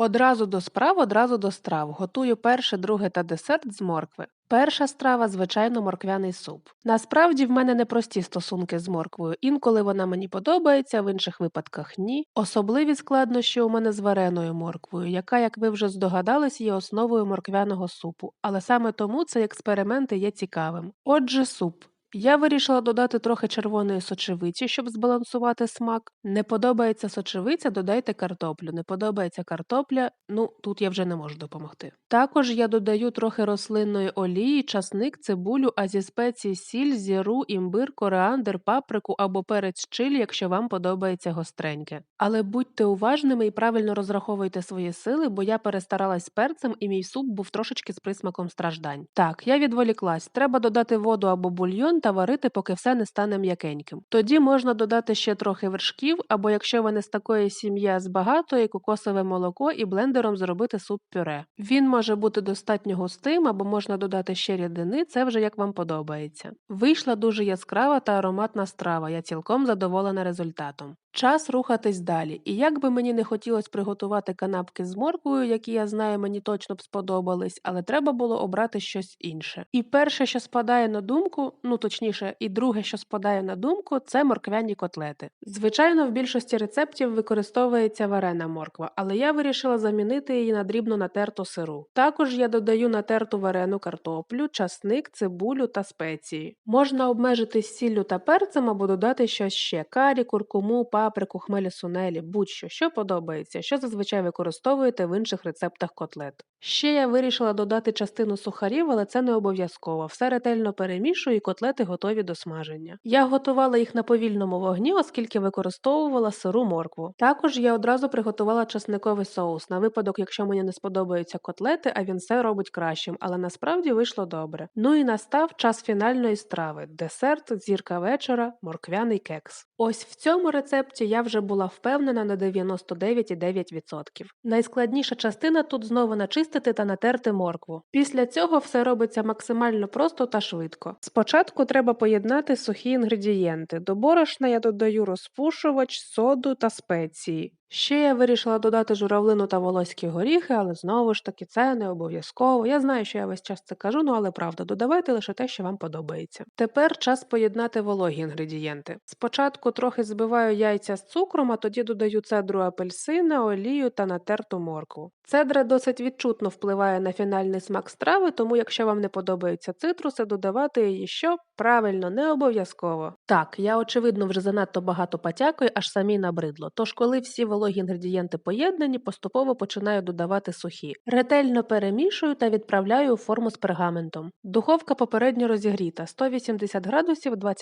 Одразу до справ, одразу до страв. Готую перше, друге та десерт з моркви. Перша страва, звичайно, морквяний суп. Насправді в мене непрості стосунки з морквою. Інколи вона мені подобається, в інших випадках ні. Особливі складнощі у мене з вареною морквою, яка, як ви вже здогадались, є основою морквяного супу. Але саме тому цей експеримент є цікавим. Отже, суп. Я вирішила додати трохи червоної сочевиці, щоб збалансувати смак. Не подобається сочевиця, додайте картоплю. Не подобається картопля, ну тут я вже не можу допомогти. Також я додаю трохи рослинної олії, часник, цибулю, а зі спецій сіль, зіру, імбир, кореандр, паприку або перець чилі, якщо вам подобається гостреньке. Але будьте уважними і правильно розраховуйте свої сили, бо я перестаралась з перцем і мій суп був трошечки з присмаком страждань. Так, я відволіклась. Треба додати воду або бульйон та варити, поки все не стане м'якеньким. Тоді можна додати ще трохи вершків, або якщо ви не з такої сім'ї з багатої, кокосове молоко і блендером зробити суп пюре. Він може бути достатньо густим, або можна додати ще рідини, це вже як вам подобається. Вийшла дуже яскрава та ароматна страва, я цілком задоволена результатом. Час рухатись далі, і як би мені не хотілося приготувати канапки з морквою, які я знаю, мені точно б сподобались, але треба було обрати щось інше. І перше, що спадає на думку, ну точніше, і друге, що спадає на думку, це морквяні котлети. Звичайно, в більшості рецептів використовується варена морква, але я вирішила замінити її на дрібно натерту сиру. Також я додаю натерту варену картоплю, часник, цибулю та спеції. Можна обмежитись сіллю та перцем або додати щось ще карі, куркуму, паприку, хмелі сунелі, будь-що, що подобається, що зазвичай використовуєте в інших рецептах котлет. Ще я вирішила додати частину сухарів, але це не обов'язково. Все ретельно перемішую і котлети готові до смаження. Я готувала їх на повільному вогні, оскільки використовувала сиру моркву. Також я одразу приготувала часниковий соус на випадок, якщо мені не сподобаються котлети, а він все робить кращим, але насправді вийшло добре. Ну і настав час фінальної страви десерт, зірка вечора, морквяний кекс. Ось в цьому рецепті я вже була впевнена на 99,9%. Найскладніша частина тут знову начистити та натерти моркву. Після цього все робиться максимально просто та швидко. Спочатку треба поєднати сухі інгредієнти. До борошна я додаю розпушувач, соду та спеції. Ще я вирішила додати журавлину та волоські горіхи, але знову ж таки це не обов'язково. Я знаю, що я весь час це кажу, ну але правда, додавайте лише те, що вам подобається. Тепер час поєднати вологі інгредієнти. Спочатку трохи збиваю яйця з цукром, а тоді додаю цедру апельсина, олію та натерту моркву. Цедра досить відчутно впливає на фінальний смак страви, тому якщо вам не подобаються цитруси, додавати її що правильно, не обов'язково. Так, я очевидно вже занадто багато потякую, аж самі набридло. Тож, коли всі вологі інгредієнти поєднані, поступово починаю додавати сухі. Ретельно перемішую та відправляю у форму з пергаментом. Духовка попередньо розігріта 180 градусів 25-30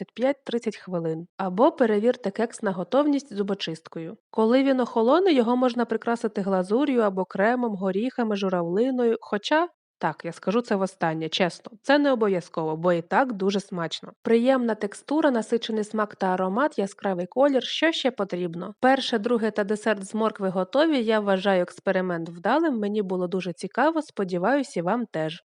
хвилин. Або перевірте кекс на готовність зубочисткою. Коли він охолоне, його можна прикрасити глазур'ю або кремом, горіхами, журавлиною. Хоча так, я скажу це востаннє, чесно, це не обов'язково, бо і так дуже смачно. Приємна текстура, насичений смак та аромат, яскравий колір, що ще потрібно. Перше, друге та десерт з моркви готові. Я вважаю експеримент вдалим. Мені було дуже цікаво, сподіваюся, і вам теж.